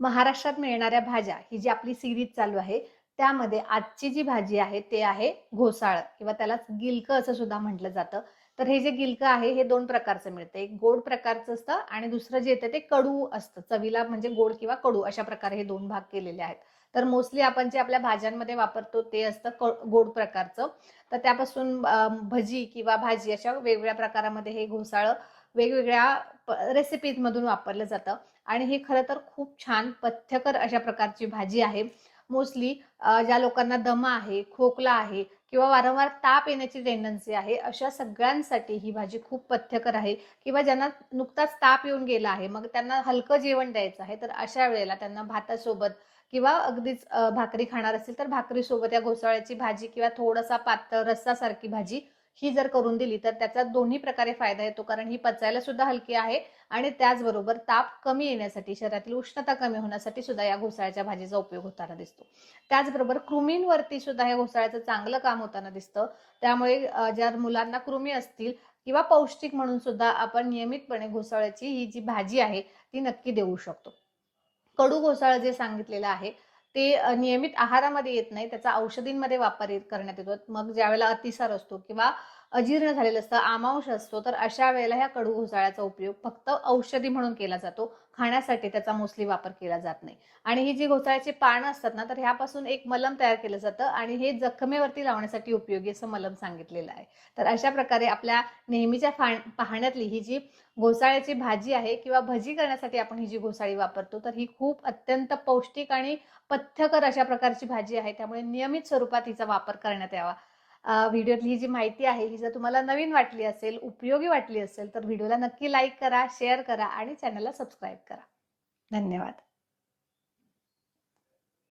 महाराष्ट्रात मिळणाऱ्या भाज्या ही जी आपली सिरीज चालू आहे त्यामध्ये आजची जी भाजी आहे ते आहे घोसाळ किंवा त्याला गिलक असं सुद्धा म्हटलं जातं. तर हे जे गिलक आहे हे दोन प्रकारचं मिळतं. एक गोड प्रकारचं असतं आणि दुसरं जे येतं ते कडू असतं. चवीला म्हणजे गोड किंवा कडू अशा प्रकारे हे दोन भाग केलेले आहेत. तर मोस्टली आपण जे आपल्या भाज्यांमध्ये वापरतो ते असतं गोड प्रकारचं. तर त्यापासून भजी किंवा भाजी अशा वेगवेगळ्या प्रकारामध्ये हे घोसाळ वेगवेगळ्या रेसिपीज मधून वापरलं जातं. आणि हे खरं तर खूप छान पथ्यकर अशा प्रकारची भाजी आहे. मोस्टली ज्या लोकांना दमा आहे खोकला आहे किंवा वारंवार ताप येण्याची टेंडन्सी आहे अशा सगळ्यांसाठी ही भाजी खूप पथ्यकर आहे. किंवा ज्यांना नुकताच ताप येऊन गेला आहे मग त्यांना हलकं जेवण द्यायचं आहे तर अशा वेळेला त्यांना भातासोबत किंवा अगदीच भाकरी खाणार असेल तर भाकरीसोबत या घोसाळ्याची भाजी किंवा थोडासा पातळ रस्सासारखी भाजी ही जर करून दिली तर त्याचा दोन्ही प्रकारे फायदा येतो कारण ही पचायला सुद्धा हलकी आहे आणि त्याचबरोबर ताप कमी येण्यासाठी शरीरातील उष्णता कमी होण्यासाठी सुद्धा या घोसाळ्याच्या भाजीचा उपयोग होताना दिसतो. त्याचबरोबर कृमींवरती सुद्धा या घोसाळ्याचं चांगलं काम होताना दिसतं. त्यामुळे ज्या मुलांना कृमी असतील किंवा पौष्टिक म्हणून सुद्धा आपण नियमितपणे घोसाळ्याची ही जी भाजी आहे ती नक्की देऊ शकतो. कडू घोसाळ जे सांगितलेलं आहे ते नियमित आहारामध्ये येत नाही. त्याचा औषधींमध्ये वापर येत- करण्यात येतो. मग ज्यावेळेला अतिसार असतो किंवा अजीर्ण झालेलं असतं आमांश असतो तर अशा वेळेला ह्या कडू घोसाळ्याचा उपयोग फक्त औषधी म्हणून केला जातो. खाण्यासाठी त्याचा मोस्टली वापर केला जात नाही. आणि ही जी घोसाळ्याची पानं असतात ना तर ह्यापासून एक मलम तयार केलं जातं आणि हे जखमेवरती लावण्यासाठी उपयोगी असं मलम सांगितलेलं आहे. तर अशा प्रकारे आपल्या नेहमीच्या पाहण्यातली ही जी घोसाळ्याची भाजी आहे किंवा भजी करण्यासाठी आपण ही जी घोसाळी वापरतो तर ही खूप अत्यंत पौष्टिक आणि पथ्यकर अशा प्रकारची भाजी आहे. त्यामुळे नियमित स्वरूपात हिचा वापर करण्यात यावा. व्हिडिओतली जी माहिती आहे ही जर तुम्हाला नवीन वाटली असेल उपयोगी वाटली असेल तर व्हिडिओला नक्की लाईक करा शेअर करा आणि चॅनलला सबस्क्राईब करा. धन्यवाद.